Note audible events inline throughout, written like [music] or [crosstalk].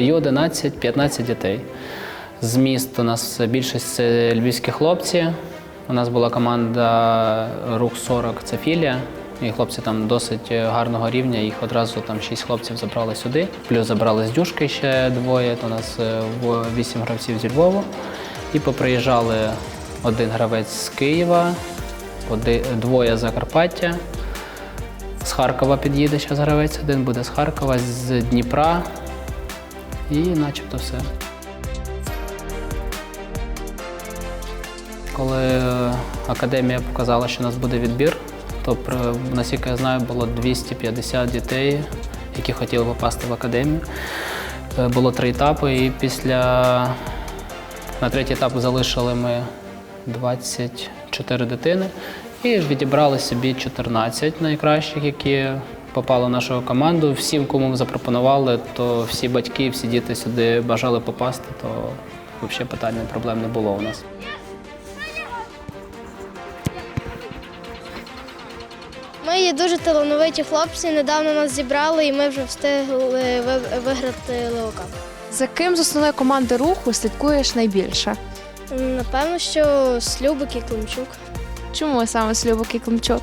Ю-11, 15 дітей. З міст у нас більшість це львівські хлопці. У нас була команда Рух 40 це філія. І хлопці там досить гарного рівня. Їх одразу там шість хлопців забрали сюди. Плюс забрали з дюшки ще двоє. То у нас е, вісім гравців зі Львова. І поприїжджали один гравець з Києва, двоє з Закарпаття. З Харкова під'їде зараз гравець, один буде з Харкова, з Дніпра. І начебто все. Коли е, академія показала, що у нас буде відбір, то наскільки я знаю, було 250 дітей, які хотіли попасти в академію. Е, Було три етапи, і після на третій етап залишили ми 24 дитини і відібрали собі 14 найкращих, які попали в нашу команду. Всім, кому ми запропонували, то всі батьки, всі діти сюди бажали попасти, то взагалі питань проблем не було у нас. Ми є дуже талановиті хлопці. Недавно нас зібрали, і ми вже встигли виграти Леокап. За ким з основної команди руху слідкуєш найбільше? Напевно, що Слюбик і Климчук. Чому саме Слюбок і Климчук?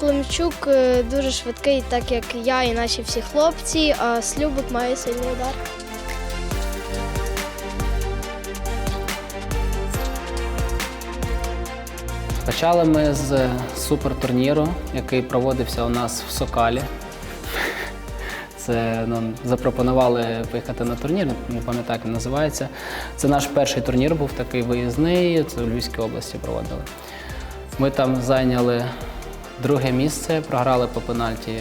Климчук е, дуже швидкий, так як я і наші всі хлопці, а Слюбик має сильний удар. Почали ми з супертурніру, який проводився у нас в Сокалі. [laughs] Це ну, запропонували поїхати на турнір, не пам'ятаю, як він називається. Це наш перший турнір був такий виїзний, це в Львівській області проводили. Ми там зайняли друге місце, програли по пенальті,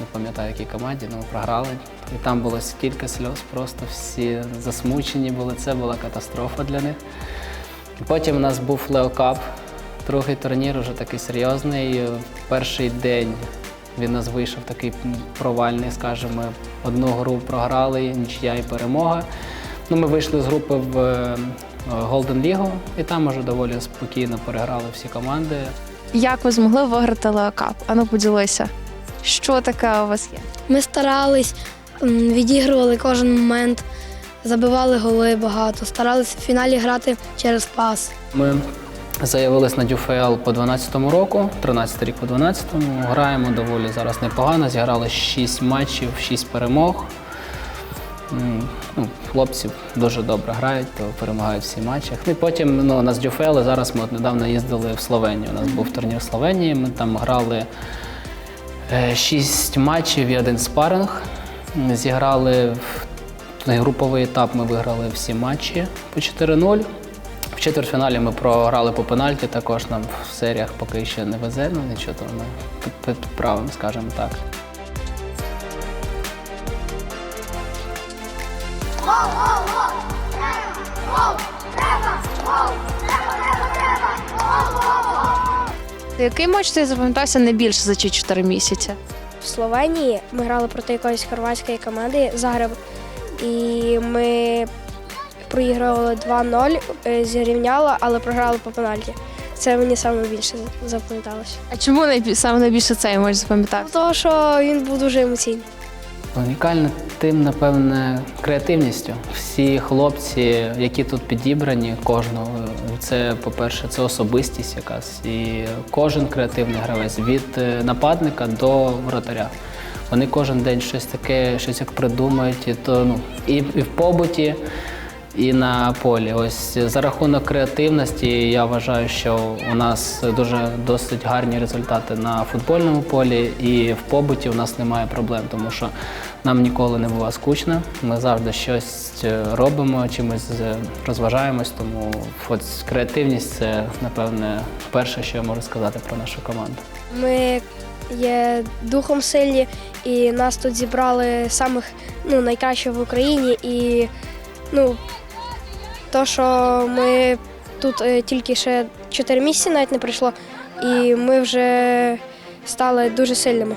не пам'ятаю, якій команді, але програли. І там було стільки сльоз, просто всі засмучені були. Це була катастрофа для них. Потім у нас був Леокап, другий турнір, вже такий серйозний. Перший день він нас вийшов такий провальний, скажімо, одну гру програли, нічия і перемога. Ну, ми вийшли з групи в Golden League, і там уже доволі спокійно переграли всі команди. Як ви змогли виграти Леокап? Ану, поділися. Що таке у вас є? Ми старались, м, відігрували кожен момент, забивали голи багато, старалися в фіналі грати через пас. Ми заявились на DUFL по 12-му року, 13 рік по 12-му. Граємо доволі зараз непогано. Зіграли 6 матчів, 6 перемог. М, Ну, хлопці дуже добре грають, то перемагають всі матчі. Ну, і потім ну, у нас DUFL, зараз ми от недавно їздили в Словенію. У нас був турнір в Словенії. Ми там грали 6 матчів і один спаринг. Зіграли в груповий етап, ми виграли всі матчі по 4-0. В четвертьфіналі ми програли по пенальті, також нам в серіях поки ще не везе, ну нічого, то ми під- під- підправимо, скажімо так. Який матч тобі запам'ятався найбільше за ці 4 місяці? В Словенії ми грали проти якоїсь хорватської команди Загреб, і ми проіграли 2-0, е, зрівняли, але програли по пенальті. Це мені саме більше запам'яталося. А чому найбі... саме найбільше цей матч запам'ятався? Тому що він був дуже емоційний. Унікальна тим, напевне, креативністю. Всі хлопці, які тут підібрані, кожного, це, по-перше, це особистість якась. І кожен креативний гравець від е, нападника до вратаря. Вони кожен день щось таке, щось як придумають, і то ну і, і в побуті, і на полі. Ось за рахунок креативності я вважаю, що у нас дуже досить гарні результати на футбольному полі, і в побуті у нас немає проблем, тому що нам ніколи не було скучно. Ми завжди щось е, робимо, чимось е, розважаємось. Тому от креативність це напевне перше, що я можу сказати про нашу команду. Ми є духом сильні, і нас тут зібрали самих ну, найкращих в Україні. І ну, то, що ми тут е, тільки ще 4 місяці навіть не пройшло, і ми вже стали дуже сильними.